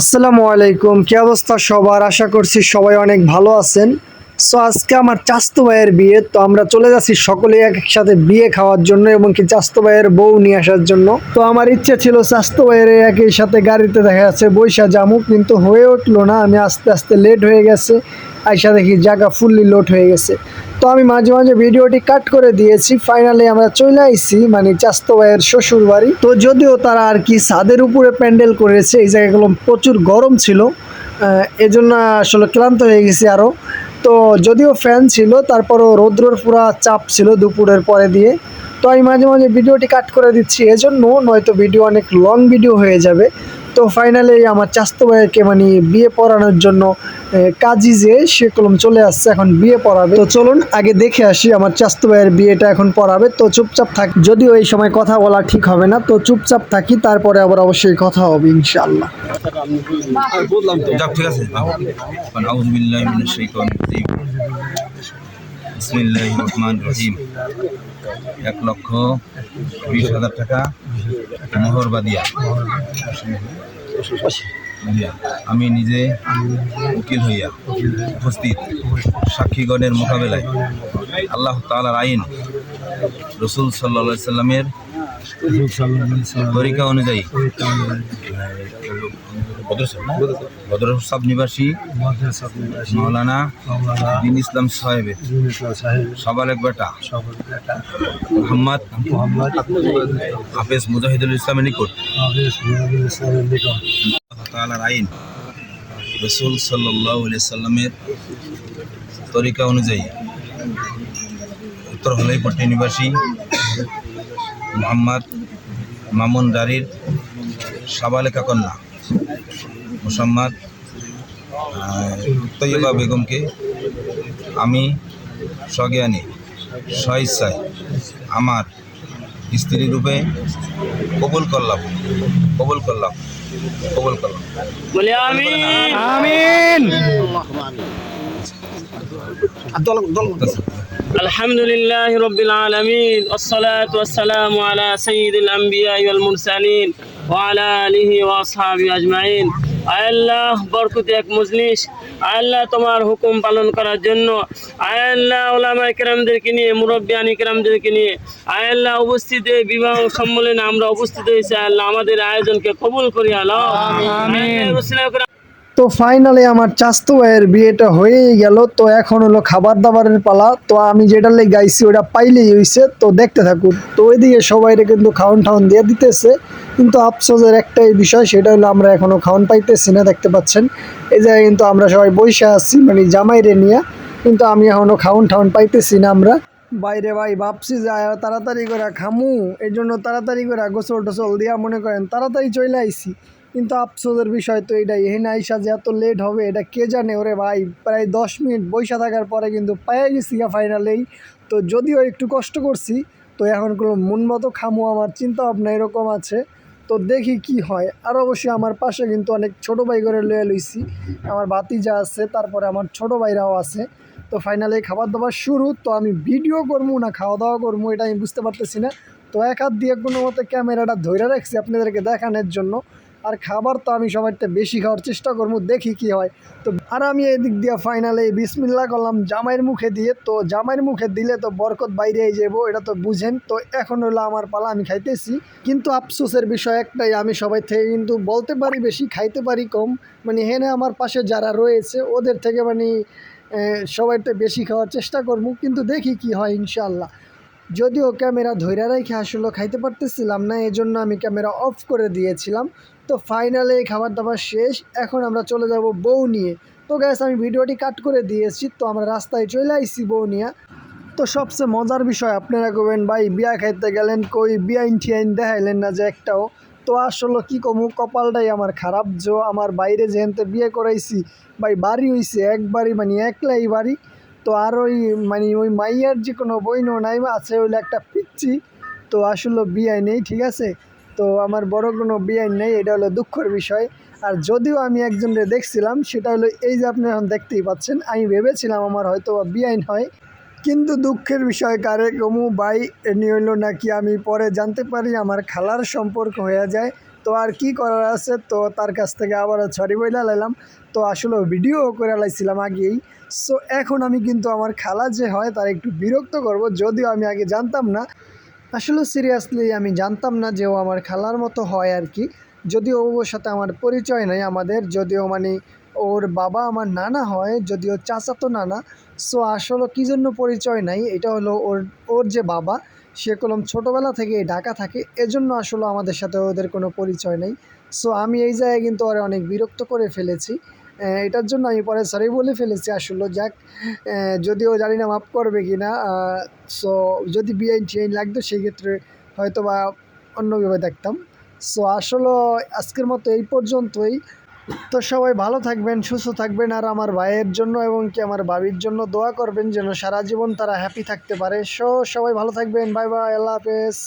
আসসালামু আলাইকুম কি অবস্থা সবার? আশা করছি সবাই অনেক ভালো আছেন। সো আজকে আমার চাস্তু ভাইয়ের বিয়ে, তো আমরা চলে যাচ্ছি সকলে এক একসাথে বিয়ে খাওয়ার জন্য এবং কি চাস্তু ভাইয়ের বউ নিয়ে আসার জন্য। তো আমার ইচ্ছে ছিল চাস্তু ভাইয়ের একই সাথে গাড়িতে দেখা যাচ্ছে বৈশা জামু, কিন্তু হয়ে উঠল না। আমি আস্তে আস্তে লেট হয়ে গেছে, আইসা দেখি জায়গা ফুললি লোড হয়ে গেছে। তো আমি মাঝে মাঝে ভিডিওটি কাট করে দিয়েছি ফাইনালি আমরা চলে আইছি মানে চাস্তো ভাইয়ের শ্বশুর বাড়ি তো যদিও তারা আর কি ছাদের উপরে প্যান্ডেল করেছে, এই জায়গাগুলো প্রচুর গরম ছিল এজন্য আসলে ক্লান্ত হয়ে গেছি আরও তো যদিও ফ্যান ছিল, তারপরও রৌদ্রর পুরা চাপ ছিল দুপুরের পরে দিয়ে। তো আমি মাঝে মাঝে ভিডিওটি কাট করে দিচ্ছি, এজন্য নয়তো ভিডিও অনেক লং ভিডিও হয়ে যাবে। তো ফাইনালি আমার চাস্তো ভাইকে মানে বিয়ে পড়ানোর জন্য কাজী যে সে কলম চলে আসছে এখন বিয়ে পড়াবে। তো চলুন আগে দেখে আসি আমার চাস্তো ভাইয়ের বিয়েটা এখন পড়াবে। তো চুপচাপ থাক যদিও এই সময় কথা বলা ঠিক হবে না তো চুপচাপ থাকি তারপরে আবার অবশ্যই কথা হবে ইনশাআল্লাহ। যাক ঠিক আছে। বিসমিল্লাহির রহমানির রহিম এক লক্ষ বিশ হাজার টাকা মোহর বাদিয়া। আমি নিজে উকিল হইয়া উপস্থিত সাক্ষীগণের মোকাবেলায় আল্লাহ তালার আইন, রসুল সাল্লা সাল্লামের তরিকা অনুযায়ী। বদর সাব নিবাসী মৌলানা দিন ইসলাম সাহেবের। বেটা। মোহাম্মদ হাফেজ মুজাহিদুল ইসলামের নিকট। আল্লাহ তাআলার আইন। রসুল সাল্লাহ সাল্লামের তরিকা অনুযায়ী। উত্তর হলাইপট্টি নিবাসী মোহাম্মদ মামুন দারির সাবালেকা কন্যা। মোসাম্মদ তৈয়বা বেগমকে আমি স্বজ্ঞানী স্বইচ্ছায় আমার স্ত্রী রূপে কবুল করলাম কবুল করলাম কবুল করলাম। বলি আমিন। আমিন। الحمد لله رب العالمين والصلاة والسلام على سيد الأنبياء والمرسلين وعلى آله وأصحابه أجمعين আয় আল্লাহ বরকত এক মজলিস আয় আল্লাহ তোমার হুকুম পালন করার জন্য আয় আল্লাহ ওলামা কেরামদেরকে নিয়ে মুরব্বিয়ানি কেরামদেরকে নিয়ে আয় আল্লাহ উপস্থিত এই বিবাহ সম্মেলনে আমরা উপস্থিত হয়েছি আয় আল্লাহ আমাদের আয়োজনকে কবুল করি আল্লাহ আমিন তো ফাইনালি আমার চাস্তু ভাইয়ের বিয়েটা হয়েই গেল। তো এখন হলো খাবার দাবারের পালা। তো আমি যেটা লেগে গাইছি ওটা পাইলেই হয়েছে তো দেখতে থাকুন। তো ওইদিকে সবাইরে কিন্তু খাওয়ান ঠাউন দিয়ে দিতেছে। কিন্তু আফসোসের একটাই বিষয়, সেটা হলো আমরা এখনও খাওয়ান পাইতেছি না, দেখতে পাচ্ছেন। এই জায়গায় কিন্তু আমরা সবাই বসে আছি মানে জামাইরে নিয়ে। কিন্তু আমি এখনও খাওয়ান ঠাউন পাইতেছি না আমরা। বাইরে ভাই, ভাবছি যায় তাড়াতাড়ি করে খামু। এই জন্য তাড়াতাড়ি করে গোসল টোসল দিয়া মনে করেন, তাড়াতাড়ি চলে আইছি। কিন্তু আফসোসের বিষয় তো এটাই। আইসা যে এত লেট হবে, এটা কে জানে? ওরে ভাই, প্রায় দশ মিনিট বৈশা থাকার পরে কিন্তু পায়ে গেছি ফাইনালেই তো যদিও একটু কষ্ট করছি, তো এখন কোনো মন মতো খামু, আমার চিন্তা ভাবনা এরকম আছে। তো দেখি কি হয়। আর অবশ্যই আমার পাশে কিন্তু অনেক ছোট ভাই করে লয়ে লইছি। আমার ভাতিজা আছে, তারপরে আমার ছোট ভাইরাও আছে। তো ফাইনালি খাবার দাবার শুরু, তো আমি ভিডিও করব না খাওয়া দাওয়া করব এটা আমি বুঝতে পারতেছি না। তো এক হাত দিয়ে কোনো মতে ক্যামেরাটা ধরে রাখছি আপনাদেরকে দেখানোর জন্য। আর খাবার তো আমি সবাইতে বেশি খাওয়ার চেষ্টা করব, দেখি কি হয়। তো আর আমি এদিক দিয়ে ফাইনালে বিসমিল্লা করলাম, জামাইয়ের মুখে দিয়ে। তো জামাইয়ের মুখে দিলে তো বরকত বাইরে যাব, এটা তো বুঝেন। তো এখন হলো আমার পালা, আমি খাইতেছি। কিন্তু আফসোসের বিষয় একটাই, আমি সবাই থেকে কিন্তু বলতে পারি বেশি, খাইতে পারি কম। মানে হেনে আমার পাশে যারা রয়েছে, ওদের থেকে মানে সবাইতে বেশি খাওয়ার চেষ্টা করব, কিন্তু দেখি কি হয় ইনশাল্লাহ যদিও ক্যামেরা ধৈর্য রেখে আসলে খাইতে পারতেছিলাম না এই জন্য আমি ক্যামেরা অফ করে দিয়েছিলাম। তো ফাইনালে খাবার দাবার শেষ, এখন আমরা চলে যাব বউ নিয়ে। তো গ্যাস আমি ভিডিওটি কাট করে দিয়েছি, তো আমরা রাস্তায় চলে আইছি বউ নিয়ে। তো সবচেয়ে মজার বিষয়, আপনারা কবেন ভাই, বিয়া খাইতে গেলেন কই? বিয়াইন টিয়াইন দেখাইলেন না যে একটাও? তো আসলে কী কমু, কপালটাই আমার খারাপ, যে আমার বাইরে যেহেতু বিয়ে করাইছি, ভাই, বাড়ি হইছে, একবারই মানে একলাই বাড়ি। তো আর ওই মানে ওই মাইয়ার যে কোনো বইনও নাই আছে ওইলে একটা পিচ্ছি তো আসলে বিয়াই নেই, ঠিক আছে? তো আমার বড় কোনো বিয়াই নেই, এটা হলো দুঃখের বিষয়। আর যদিও আমি একজনকে দেখছিলাম, সেটা হলো এই যে আপনি এখন দেখতেই পাচ্ছেন, আমি ভেবেছিলাম আমার হয়তো বা বিআইন হয় কিন্তু দুঃখের বিষয়, কারে কমু, বাই এনি হইল নাকি আমি পরে জানতে পারি, আমার খালার সম্পর্ক হয়ে যায়। তো তো আর কি করার আছে? তো তার কাছ থেকে আবার সরি বইলা লাইলাম। তো আসলে ভিডিও করে লাইছিলাম আগেই। সো এখন আমি কিন্তু আমার খালা যে হয়, তার একটু বিরক্ত করব, যদিও আমি আগে জানতাম না। আসলে সিরিয়াসলি আমি জানতাম না যে ও আমার খালার মতো হয় আর কি। যদিও ওর সাথে আমার পরিচয় নাই আমাদের, যদিও মানে ওর বাবা আমার নানা হয়, যদিও চাচা চাচাতো নানা। সো আসলে কী জন্য পরিচয় নাই? এটা হলো ওর ওর যে বাবা সে কলম ছোটোবেলা থেকে ঢাকা থাকে, এজন্য আসলে আমাদের সাথে ওদের কোনো পরিচয় নেই। সো আমি এই জায়গায় কিন্তু ওরা অনেক বিরক্ত করে ফেলেছি। এটার জন্য আমি পরে সরি বলে ফেলেছি আসলে, যাক যদিও জানি না মাফ করবে কি না সো যদি বিআইন টিআইন লাগতো সেই ক্ষেত্রে হয়তো বা অন্যভাবে দেখতাম। সো আসলে আজকের মতো এই পর্যন্তই। তো সবাই ভালো থাকবেন, সুস্থ থাকবেন আর আমার ভাইয়ের জন্য এবং কি আমার ভাবির জন্য দোয়া করবেন যেন সারা জীবন তারা হ্যাপি থাকতে পারে। সো সবাই ভালো থাকবেন বাই বাই আল্লাহ হাফেজ।